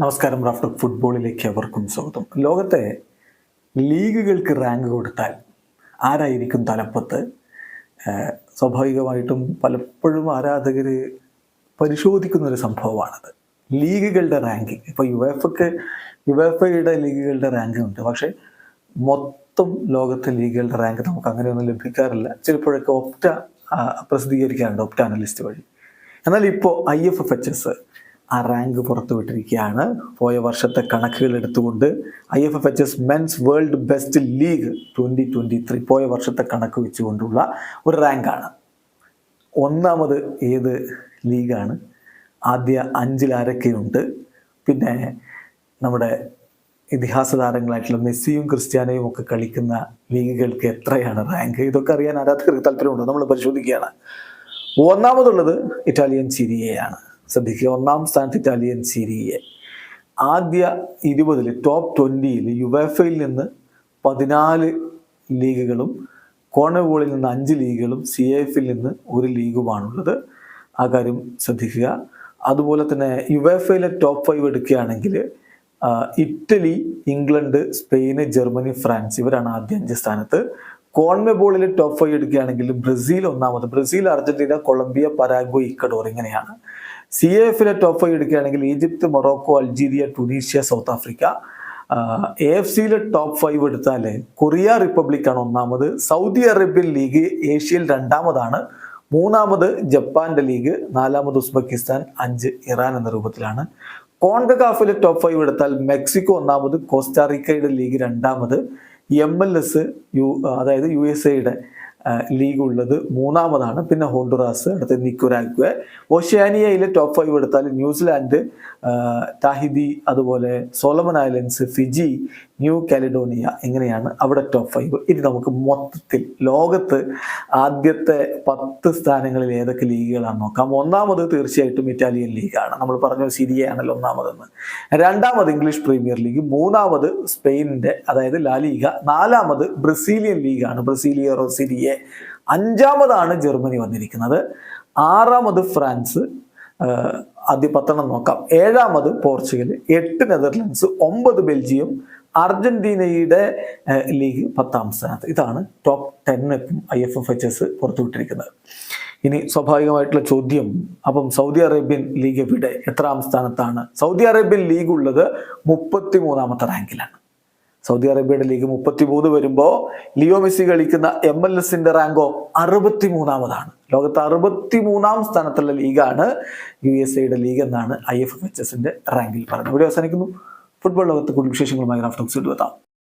നമസ്കാരം. റാഫ്റ്റർ ഫുട്ബോളിലേക്ക് അവർക്കും സ്വാഗതം. ലോകത്തെ ലീഗുകൾക്ക് റാങ്ക് കൊടുത്താൽ ആരായിരിക്കും തലപ്പത്ത്? സ്വാഭാവികമായിട്ടും പലപ്പോഴും ആരാധകർ പരിശോധിക്കുന്ന ഒരു സംഭവമാണത്. ലീഗുകളുടെ റാങ്കിങ് ഇപ്പോൾ യുവേഫക്ക് യുവേഫയുടെ ലീഗുകളുടെ റാങ്ക് ഉണ്ട്. പക്ഷേ മൊത്തം ലോകത്തെ ലീഗുകളുടെ റാങ്ക് നമുക്ക് അങ്ങനെയൊന്നും ലഭിക്കാറില്ല. ചിലപ്പോഴൊക്കെ ഒപ്റ്റ പ്രസിദ്ധീകരിക്കാറുണ്ട് ഒപ്റ്റ അനലിസ്റ്റ് വഴി. എന്നാൽ ഇപ്പോൾ I F F H S ആ റാങ്ക് പുറത്തുവിട്ടിരിക്കുകയാണ് പോയ വർഷത്തെ കണക്കുകൾ എടുത്തുകൊണ്ട് I F F H S men's world best league twenty twenty three പോയ വർഷത്തെ കണക്ക് വെച്ചുകൊണ്ടുള്ള ഒരു റാങ്കാണ് ഒന്നാമത് ഏത് ലീഗാണ്? ആദ്യ അഞ്ചിൽ ആരൊക്കെയുണ്ട്? പിന്നെ നമ്മുടെ ഇതിഹാസ താരങ്ങളായിട്ടുള്ള മെസ്സിയും ക്രിസ്ത്യാനോയും ഒക്കെ കളിക്കുന്ന ലീഗുകൾക്ക് എത്രയാണ് റാങ്ക് ഇതൊക്കെ അറിയാൻ ആരാധകർക്ക് താല്പര്യമുണ്ടോ? നമ്മൾ പരിശോധിക്കുകയാണ്. ഒന്നാമതുള്ളത് ഇറ്റാലിയൻ സിരിയയാണ് ശ്രദ്ധിക്കുക. ഒന്നാം സ്ഥാനത്ത് ഇറ്റാലിയൻ സിരിയെ ആദ്യ ഇരുപതിൽ ടോപ്പ് ട്വന്റിയിൽ യുവേഫയിൽ നിന്ന് പതിനാല് ലീഗുകളും കോണവോളിൽ നിന്ന് അഞ്ച് ലീഗുകളും സി എഫിൽ നിന്ന് ഒരു ലീഗുമാണുള്ളത്. ആ കാര്യം ശ്രദ്ധിക്കുക. അതുപോലെ തന്നെ യുവേഫയിലെ ടോപ്പ് ഫൈവ് എടുക്കുകയാണെങ്കിൽ Italy England Spain Germany France ഇവരാണ് ആദ്യ അഞ്ച് സ്ഥാനത്ത്. കോൺമെബോളിലെ ടോപ്പ് ഫൈവ് എടുക്കുകയാണെങ്കിൽ ബ്രസീൽ ഒന്നാമത്. Brazil Argentina Colombia Paraguay Ecuador ഇങ്ങനെയാണ്. സി എ എഫിലെ ടോപ്പ് ഫൈവ് എടുക്കുകയാണെങ്കിൽ Egypt Morocco Algeria Tunisia South Africa. A F സിയിലെ ടോപ്പ് ഫൈവ് എടുത്താൽ കൊറിയ റിപ്പബ്ലിക് ആണ് ഒന്നാമത്. സൗദി അറേബ്യൻ ലീഗ് ഏഷ്യയിൽ രണ്ടാമതാണ്. മൂന്നാമത് ജപ്പാന്റെ ലീഗ് നാലാമത് ഉസ്ബെക്കിസ്ഥാൻ അഞ്ച് ഇറാൻ എന്ന രൂപത്തിലാണ്. കോൺഗകാഫിലെ ടോപ്പ് ഫൈവ് എടുത്താൽ മെക്സിക്കോ ഒന്നാമത് കോസ്റ്റാറിക്കയുടെ ലീഗ് രണ്ടാമത് എം എൽ എസ് യു അതായത് യു എസ് എയുടെ ലീഗ് ഉള്ളത് മൂന്നാമതാണ്. പിന്നെ ഹോണ്ടുറാസ് അടുത്ത നിക്കുരാക്വ ഓഷ്യാനിയയിലെ ടോപ്പ് ഫൈവ് എടുത്താൽ ന്യൂസിലാൻഡ് താഹിദി അതുപോലെ Solomon Islands Fiji New Caledonia എങ്ങനെയാണ് അവിടെ ടോപ്പ് ഫൈവ് ഇനി നമുക്ക് മൊത്തത്തിൽ ലോകത്ത് ആദ്യത്തെ പത്ത് സ്ഥാനങ്ങളിൽ ഏതൊക്കെ ലീഗുകളാണ് നോക്കാം. ഒന്നാമത് തീർച്ചയായിട്ടും ഇറ്റാലിയൻ ലീഗാണ്. നമ്മൾ പറഞ്ഞു സിരിയയാണല്ലോ ഒന്നാമതെന്ന്. രണ്ടാമത് ഇംഗ്ലീഷ് പ്രീമിയർ ലീഗ്. മൂന്നാമത് സ്പെയിനിന്റെ അതായത് ലാലീഗ നാലാമത് ബ്രസീലിയൻ ലീഗാണ്. ബ്രസീലിയറോ സിരിയെ അഞ്ചാമതാണ് ജർമ്മനി വന്നിരിക്കുന്നത്. ആറാമത് ഫ്രാൻസ് ആദ്യ പത്തെണ്ണം നോക്കാം. ഏഴാമത് പോർച്ചുഗൽ എട്ട് നെതർലൻഡ്സ് ഒമ്പത് ബെൽജിയം അർജന്റീനയുടെ ലീഗ് പത്താം സ്ഥാനത്ത്. ഇതാണ് top ten I F F H S പുറത്തുവിട്ടിരിക്കുന്നത്. ഇനി സ്വാഭാവികമായിട്ടുള്ള ചോദ്യം. അപ്പം സൗദി അറേബ്യൻ ലീഗ് എവിടെ എത്രാം സ്ഥാനത്താണ്? സൗദി അറേബ്യൻ ലീഗ് ഉള്ളത് മുപ്പത്തി മൂന്നാമത്തെ റാങ്കിലാണ്. സൗദി അറേബ്യയുടെ ലീഗ് മുപ്പത്തി മൂന്ന് വരുമ്പോൾ ലിയോ മെസ്സി കളിക്കുന്ന എം എൽ എസിന്റെ റാങ്കോ അറുപത്തി മൂന്നാമതാണ് ലോകത്ത് അറുപത്തി മൂന്നാം സ്ഥാനത്തുള്ള ലീഗാണ് യു എസ് എയുടെ ലീഗ് എന്നാണ് ഐ എഫ് എഫ് എച്ച് എസിന്റെ റാങ്കിൽ പറഞ്ഞത് ഇവിടെ അവസാനിക്കുന്നു. ഫുട്ബോൾ ലോകത്ത് കൂടുതൽ വിശേഷങ്ങളുമായി റാഫ്റ്റോക്സ് എത്താം